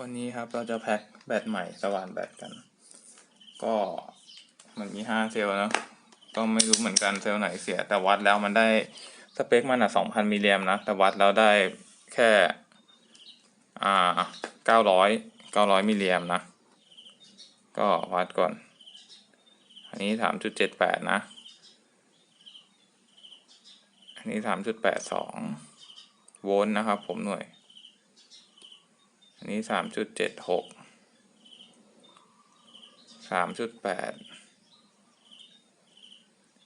วันนี้ครับเราจะแพ็คแบตใหม่สว่านแบตกัน ก็มันมีห้าเซลล์นะก็ไม่รู้เหมือนกันเซลล์ไหนเสีย แต่วัดแล้วมันได้สเปคมันอะสองพันมิลลิแอมนะ แต่วัดแล้วได้แค่อ่าเก้าร้อยเก้าร้อยมิลลิแอมนะ ก็วัดก่อน อันนี้สามจุดเจ็ดแปดนะ อันนี้สามจุดแปดสองโวลต์นะครับผมหน่วย อันนี้สามจุดเจ็ดหกสามจุดแปด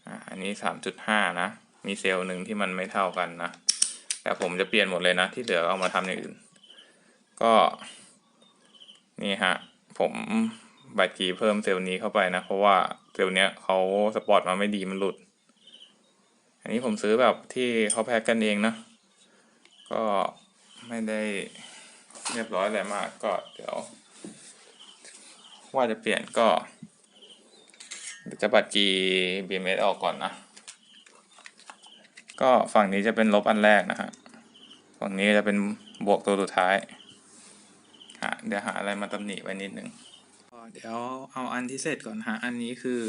อ่าอันนี้สามจุดห้านะ มีเซลล์หนึ่งที่มันไม่เท่ากันนะ แต่ผมจะเปลี่ยนหมดเลยนะ ที่เหลือเอามาทำอย่างอื่น ก็นี่ฮะ ผมบัตรกีเพิ่มเซลล์นี้เข้าไปนะ เพราะว่าเซลล์เนี้ยเขาสปอร์ตมาไม่ดีมันหลุด อันนี้ผมซื้อแบบที่เขาแพ็กกันเองนะ ก็ไม่ได้ เรียบร้อยอะไรมากก็เดี๋ยว ว่าจะเปลี่ยนก็จะบัตร G BMS ออกก่อนนะ ก็ฝั่งนี้จะเป็นลบอันแรกนะฮะ ฝั่งนี้จะเป็นบวกตัวสุดท้ายหาเดี๋ยวหาอะไรมาตำหนิไว้นิดนึงเดี๋ยวเอาอันที่เสร็จก่อนฮะ อันนี้คือ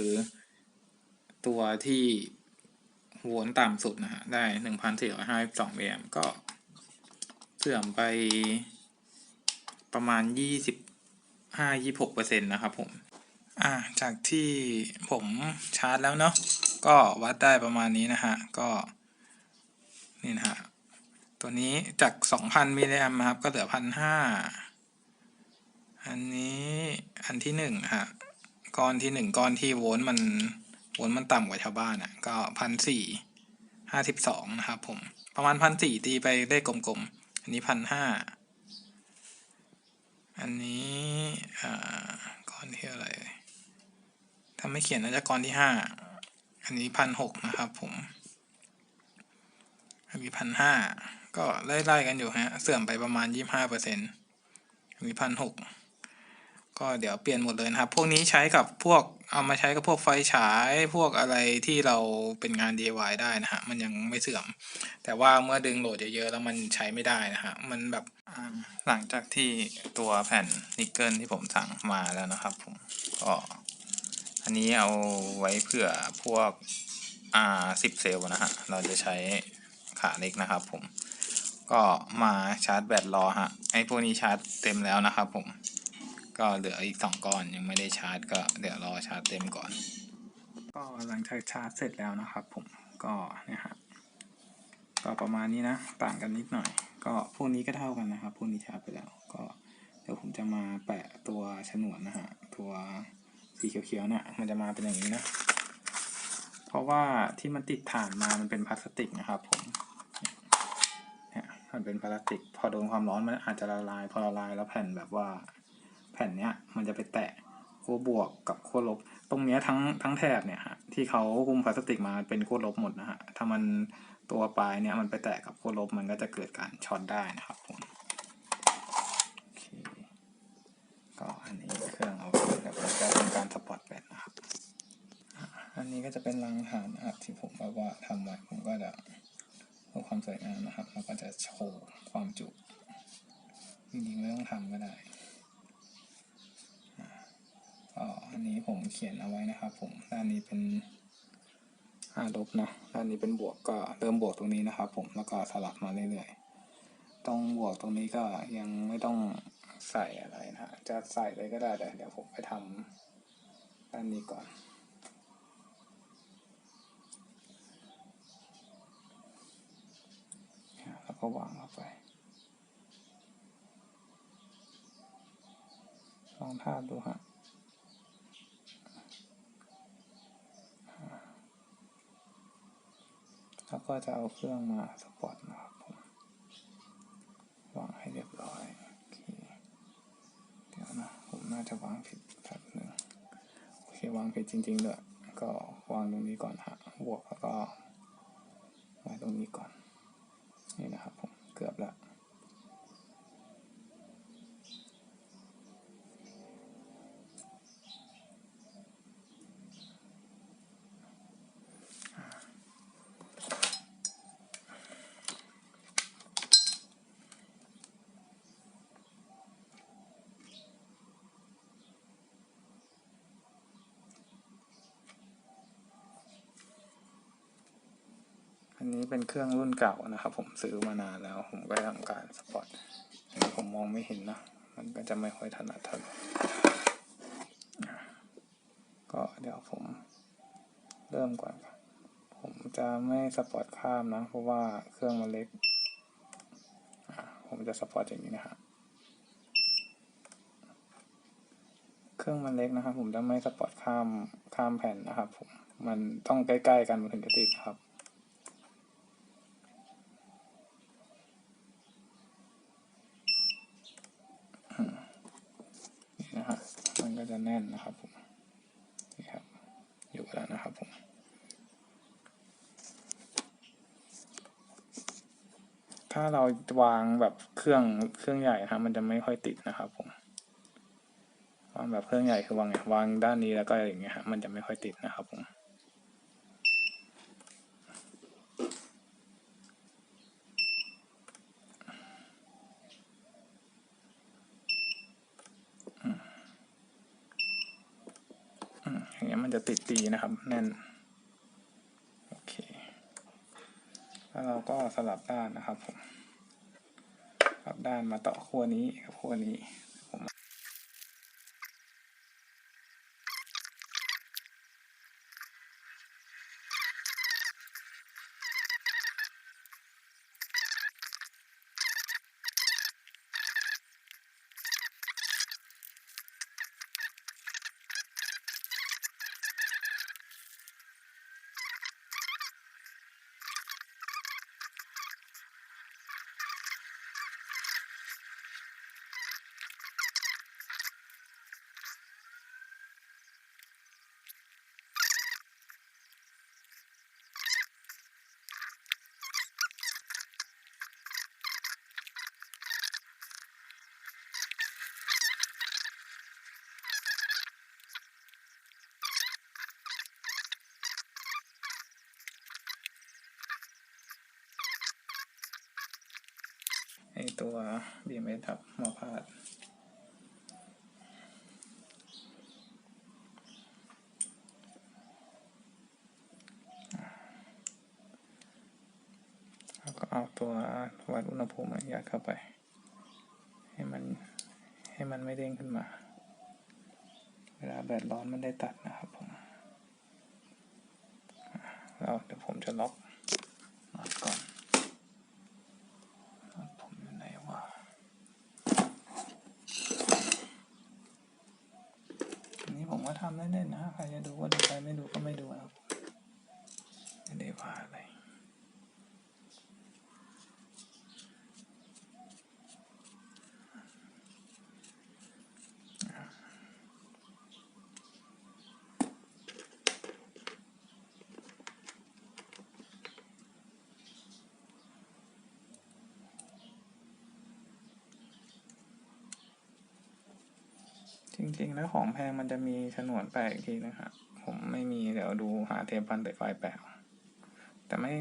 ตัวที่โวลต์ต่ำสุดนะฮะ ได้หนึ่งพันสี่ร้อยห้าสิบสองแอมก็เสื่อมไป ประมาณยี่สิบห้ายี่หกเปอร์เซ็นต์นะครับผมอ่าจากที่ผมชาร์จแล้วเนาะก็วัดได้ประมาณนี้นะฮะ ก็นี่นะฮะ ตัวนี้จากสองพันมิลลิแอมครับ ก็เหลือพันห้าอันนี้อันที่หนึ่งฮะก้อนที่หนึ่งก้อนที่โวลต์มันโวลต์มันต่ำกว่าชาวบ้านอะ ก็พันสี่ห้าสิบสองนะครับผม ประมาณพันสี่ตีไปได้กลมๆ อันนี้พันห้า อันนี้อ่าก้อนที่อะไรถ้าไม่เขียนน่าจะก้อนที่ห้าอันนี้พันหกนะครับผมอันนี้พันห้าก็ไล่ๆกันอยู่ฮะเสื่อมไปประมาณยี่ห้าเปอร์เซ็นต์อันนี้พันหก ก็เดี๋ยวเปลี่ยนหมดเลยนะครับ พวกนี้ใช้กับพวกเอามาใช้กับพวกไฟฉายพวกอะไรที่เราเป็นงาน DIY ได้นะฮะ มันยังไม่เสื่อม แต่ว่าเมื่อดึงโหลดเยอะๆแล้วมันใช้ไม่ได้นะฮะ มันแบบหลังจากที่ตัวแผ่นนิกเกิลที่ผมสั่งมาแล้วนะครับผมก็อันนี้เอาไว้เผื่อพวกอ่าสิบเซลล์นะฮะ เราจะใช้ขาเล็กนะครับผมก็มาชาร์จแบตรอฮะไอ้พวกนี้ชาร์จเต็มแล้วนะครับผม ก็เหลืออีกสองก้อนยังไม่ได้ชาร์จ ก็เดี๋ยวรอชาร์จเต็มก่อน ก็หลังจากชาร์จเสร็จแล้วนะครับ ผมก็เนี่ยฮะก็ประมาณนี้นะต่างกันนิดหน่อย ก็พวกนี้ก็เท่ากันนะครับพวกนี้ชาร์จไปแล้ว ก็เดี๋ยวผมจะมาแปะตัวฉนวนนะฮะตัวสีเขียวๆเนี่ยมันจะมาเป็นอย่างนี้นะเพราะว่าที่มันติดฐานมามันเป็นพลาสติกนะครับ ผมเนี่ยมันเป็นพลาสติก พอโดนความร้อนมันอาจจะละลาย พอละลายแล้วแผ่นแบบว่า แผ่นเนี้ยมันจะไปแตะขั้วบวกกับขั้วลบ ตรงเนี้ยทั้งทั้งแถบเนี่ยฮะที่เขาหุ้มพลาสติกมาเป็นขั้วลบหมดนะฮะถ้ามันตัวปลายเนี่ยมันไปแตะกับขั้วลบมันก็จะเกิดการช็อตได้นะครับผมก็อันนี้เครื่องเอาไว้แล้วก็จะเป็นการสปอตแบตนะครับ อันนี้ก็จะเป็นรังฐานนะครับที่ผมแบบว่าทำไว้ผมก็จะเพื่อความสวยงามนะครับ แล้วก็จะโชว์ความจุจริงๆไม่ต้องทำก็ได้ ก็ อันนี้ผมเขียนเอาไว้นะครับ ผมด้านนี้เป็นห้าลบเนาะด้านนี้เป็นบวกก็เริ่มบวกตรงนี้นะครับผมแล้วก็สลับมาเรื่อยๆตรงบวกตรงนี้ก็ยังไม่ต้องใส่อะไรนะจะใส่เลยก็ได้แต่เดี๋ยวผมไปทำด้านนี้ก่อนแล้วก็วางเข้าไปลองทาบดูฮะ แล้ว ก็จะเอาเครื่องมาสปอร์ตนะครับผมวางให้เรียบร้อยโอเคเดี๋ยวนะผมน่าจะวางผิดแป๊บหนึ่งโอเควางผิดจริงๆด้วยก็วางตรงนี้ก่อนฮะบวกแล้วก็ไว้ตรงนี้ก่อนนี่นะครับผมเกือบแล้ว อันนี้เป็นเครื่องรุ่นเก่านะครับ ผมซื้อมานานแล้ว ผมก็ทำการสปอตอันนี้ผมมองไม่เห็นนะ มันก็จะไม่ค่อยถนัดเท่าไหร่ก็เดี๋ยวผมเริ่มก่อนครับผมจะไม่สปอตข้ามนะ เพราะว่าเครื่องมันเล็กอะผมจะสปอตอย่างนี้นะครับเครื่องมันเล็กนะครับ ผมจะไม่สปอตข้ามข้ามแผ่นนะครับ ผม มันต้องใกล้ ๆ กันมันถึงจะติดครับ นะฮะมันก็จะแน่นนะครับผมนี่ครับอยู่แล้วนะครับผมถ้าเราวางแบบเครื่องเครื่องใหญ่นะครับมันจะไม่ค่อยติดนะครับผมวางแบบเครื่องใหญ่คือวางไงวางด้านนี้แล้วก็อย่างเงี้ยฮะมันจะไม่ค่อยติดนะครับผม อื มันจะติดตีนะครับ แน่น โอเค แล้วเราก็สลับด้านนะครับผมสลับด้านมาต่อขั้วนี้กับขั้วนี้ผม ไอตัว BMS ครับมาพาดแล้วก็เอาตัววัดอุณหภูมิยัดเข้าไป ให้มันให้มันไม่เด้งขึ้นมา เวลาแบตร้อนมันได้ตัดนะครับผมแล้วเดี๋ยวผมจะล็อกน็อตก่อนน็อตผมอยู่ไหนวะอันนี้ผมก็ทำแน่นๆนะใครจะดูก็ดูไปไม่ดูก็ไม่ดูนะครับไม่ได้ว่าอะไร จ ริงๆ แล้วของแพงมันจะมีฉนวนแปะอีกทีนะครับผมไม่มีเดี๋ยวดูหาเทปพันแต่ไฟแปะแต่ไม่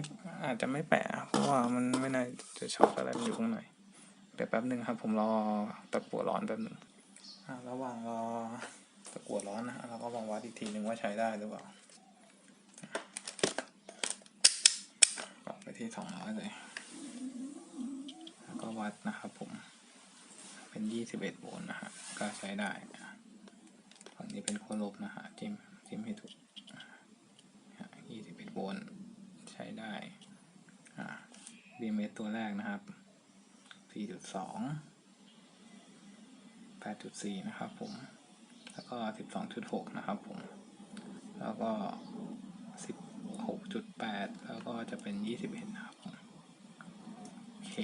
อาจจะไม่แปะเพราะว่ามันไม่น่าจะช็อตอะไรมันอยู่ข้างในเดี๋ยวแป๊บหนึ่งครับ ผมรอตะกั่วร้อนแป๊บหนึ่งระหว่างรอตะกั่วร้อนนะฮะเราก็ลองวัดอีกทีหนึ่งว่าใช้ได้หรือเปล่าปรับไปที่สองร้อยเลยแล้วก็วัดนะครับผมเป็นยี่สิบเอ็ดโวลต์นะฮะก็ใช้ได้ ฝั่งนี้เป็นขั้วลบนะฮะจิ้มจิ้มให้ถูกยี่สิบเอ็ดโวลต์ใช้ได้อ่า BMS ตัวแรกนะครับสี่จุดสองแปดจุดสี่นะครับผม แล้วก็สิบสองจุดหกนะครับผม แล้วก็สิบหกจุดแปดแล้วก็จะเป็นยี่สิบเอ็ดนะครับผมโอเค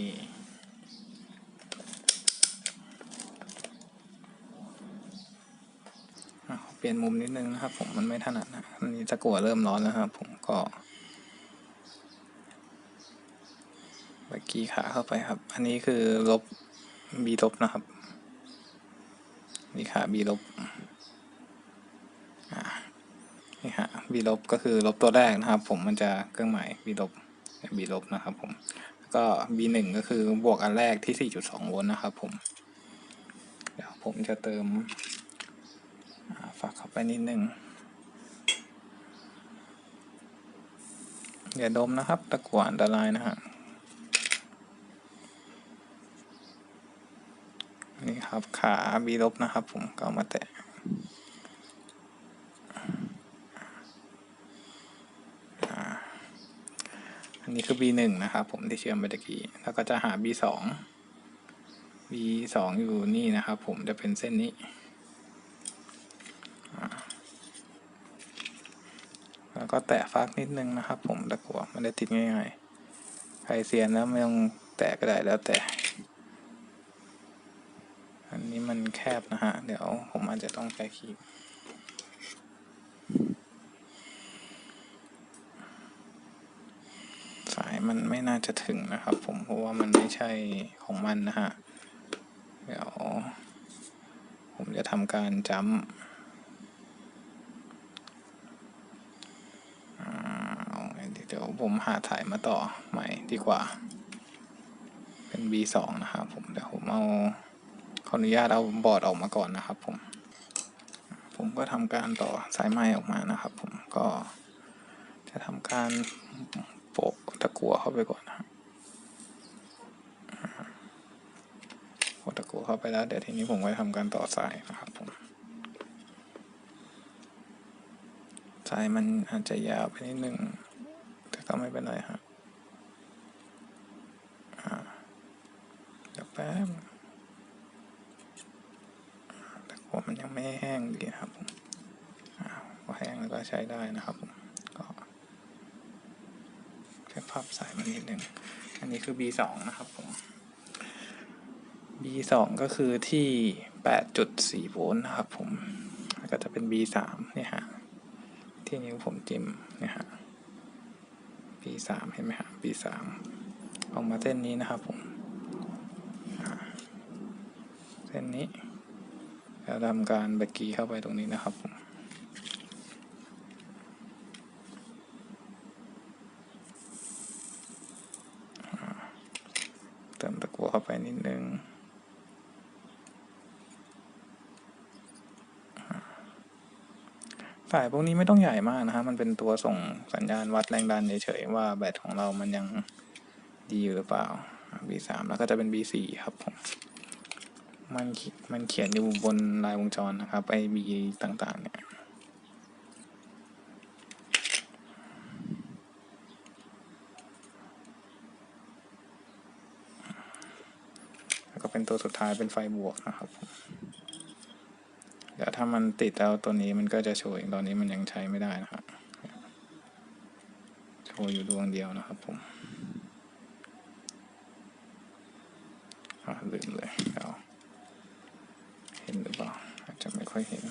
อะขอเปลี่ยนมุมนิดนึงนะครับผมมันไม่ถนัดนะอันนี้ตะกลัวเริ่มร้อนแล้วครับผมก็เมื่อกี้ขาเข้าไปครับ อันนี้คือลบ b ลบนะครับ นี่ขา b ลบนี่ฮะ b ลบก็คือลบตัวแรกนะครับ ผมมันจะเครื่องหมาย b ลบ b ลบนะครับผมก็ b หนึ่งก็คือบวกอันแรกที่4.2โวลต์นะครับผม เดี๋ยวผมจะเติม ไปนิดนึงอย่าดมนะครับ ตะกั่วอันตรายนะฮะนี่ครับขาบีลบนะครับผมก็มาแตะอันนี้คือ B1 นะครับผมที่เชื่อมไปตะกี้ แล้วก็จะหา B2 B2 อยู่นี่นะครับผมจะเป็นเส้นนี้อ่าแล้ว ก็แตะฟักนิดนึงนะครับ ผมตะกัวมันได้ติดง่ายๆใครเซียนแล้วไม่ต้องแตะก็ได้แล้วแต่ อันนี้มันแคบนะฮะ เดี๋ยวผมอาจจะต้องใช้ครีมสายมันไม่น่าจะถึงนะครับ ผมเพราะว่ามันไม่ใช่ของมันนะฮะ เดี๋ยว ผมจะทำการจัมป์อ่าเอาไงดีเดี๋ยว ผมหาถ่ายมาต่อใหม่ดีกว่า เป็น B2 นะครับผมเดี๋ยวผมเอาขออนุญาตเอาบอร์ดออกมาก่อนนะครับผม ผมก็ทำการต่อสายไม้ออกมานะครับผมก็จะทำการโปะตะกัวเข้าไปก่อนนะโปะตะกัวเข้าไปแล้วเดี๋ยวทีนี้ผมก็ทำการต่อสายนะครับผมสายมันอาจจะยาวไปนิดนึง ก็ไม่เป็นไรฮะอ่าเดี๋ยวแป๊บแตะกัวมันยังไม่แห้งดีครับผมอ่าพอแห้งแล้วก็ใช้ได้นะครับผมก็แค่พับสายมันนิดหนึ่งอันนี้คือ B2 นะครับผม B2 ก็คือที่ 8.4 โวลต์นะครับผมแล้วก็จะเป็น B3 เนี่ยฮะ ที่นิ้วผมจิ้มเนี่ยฮะ B3 เห็นไหมฮะ B3 ออกมาเส้นนี้นะครับผมเส้นนี้แล้วทำการแบกกี้เข้าไปตรงนี้นะครับผม เติมตะกั่วเข้าไปนิดนึง สายพวกนี้ไม่ต้องใหญ่มากนะฮะ มันเป็นตัวส่งสัญญาณวัดแรงดันเฉยๆว่าแบตของเรามันยังดีอยู่หรือเปล่า B3 แล้วก็จะเป็น B4 ครับผม มันมันเขียนอยู่บนลายวงจรนะครับไอ B ต่างๆเนี่ยแล้วก็เป็นตัวสุดท้ายเป็นไฟบวกนะครับผม เดี๋ยวถ้ามันติดแล้วตัวนี้มันก็จะโชว์เองตอนนี้มันยังใช้ไม่ได้นะครับโชว์อยู่ดวงเดียวนะครับผมลืมเลยเดี๋ยวเห็นหรือเปล่าอาจจะไม่ค่อยเห็น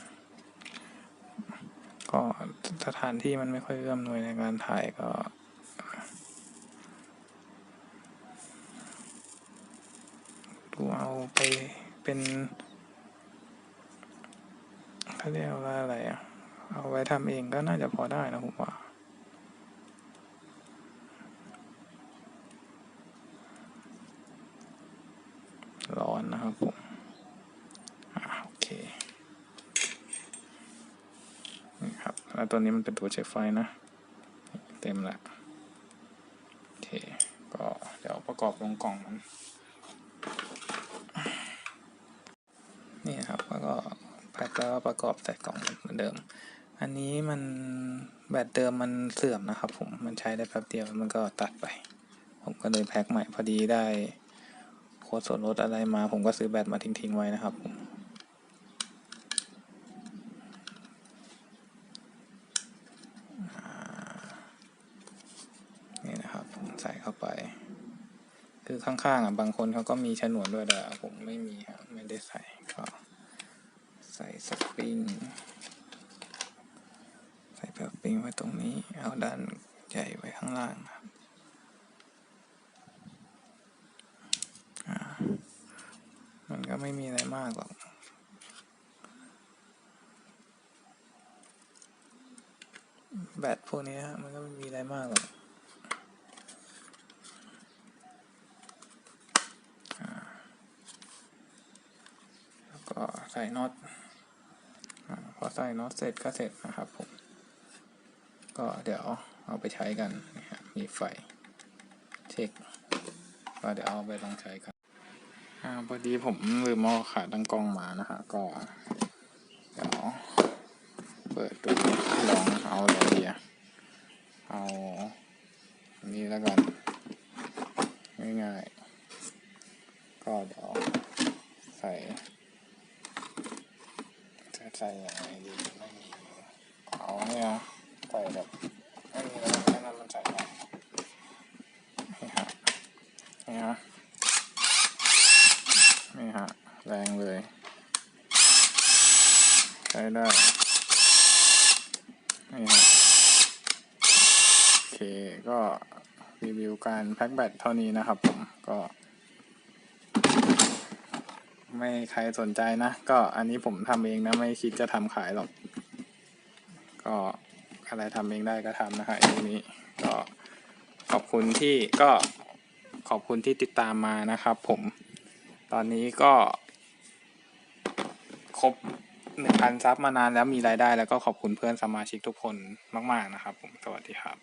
ก็สถานที่มันไม่ค่อยเอื้อมหน่วยในการถ่ายก็ดูเอาไปเป็น เขาเรียกว่าอะไรอะ เอาไว้ทำเองก็น่าจะพอได้นะผมว่าร้อนนะครับผมอโอเคนี่ครับ แล้วตัวนี้มันเป็นตัวเช็คไฟนะ เต็มละโอเค ก็เดี๋ยวประกอบลงกล่องมัน นี่ครับ แล้วก็ แพ็คแล้วประกอบใส่กล่องเหมือนเดิม อันนี้มันแบตเดิมมันเสื่อมนะครับผมมันใช้ได้แป๊บเดียวมันก็ตัดไป ผมก็เลยแพ็คใหม่พอดีได้โค้ดส่วนลดอะไรมา ผมก็ซื้อแบตมาทิ้งๆไว้นะครับผมนี่นะครับผมใส่เข้าไป คือข้างๆอะบางคนเขาก็มีฉนวนด้วยแต่ผมไม่มีครับไม่ได้ใส่ ส่สปริง ใส่แบบปริงไว้ตรงนี้ เอาด้านใหญ่ไว้ข้างล่างครับมันก็ไม่มีอะไรมากหรอกแบตพวกนี้ฮะมันก็ไม่มีอะไรมากหรอกแล้วก็ใส่น็อต ใส่น็อตเสร็จก็เสร็จนะครับผม ก็เดี๋ยวเอาไปใช้กันนะครับมีไฟเช็คก็เดี๋ยวเอาไปลองใช้กันอ่าพอดีผมลืมเอาขาตั้งกล้องมานะฮะก็ เดี๋ยวเปิดดูลองเอาอะไรดีอะเอาอันนี้แล้วกัน ง่ายๆ ก็เดี๋ยวใส่จะใส่ ยังไงดีไม่มีเอาเนี่ยใส่แบบไม่มีแล้วแค่นั้นมันใส่ได้นี่ฮะนี่ฮะนี่ฮะแรงเลย ใช้ได้นี่ฮะโอเคก็รีวิวการแพ็กแบตเท่านี้นะครับผมก็ ไม่ใครสนใจนะ ก็อันนี้ผมทำเองนะไม่คิดจะทำขายหรอก ก็อะไรทำเองได้ก็ทำนะฮะอย่างนี้ก็ขอบคุณที่ก็ขอบคุณที่ติดตามมานะครับ ผม ตอนนี้ก็ ครบหนึ่งพันซับมานานแล้วมีรายได้แล้วก็ขอบคุณเพื่อนสมาชิกทุกคนมาก ๆ นะครับผม สวัสดีครับ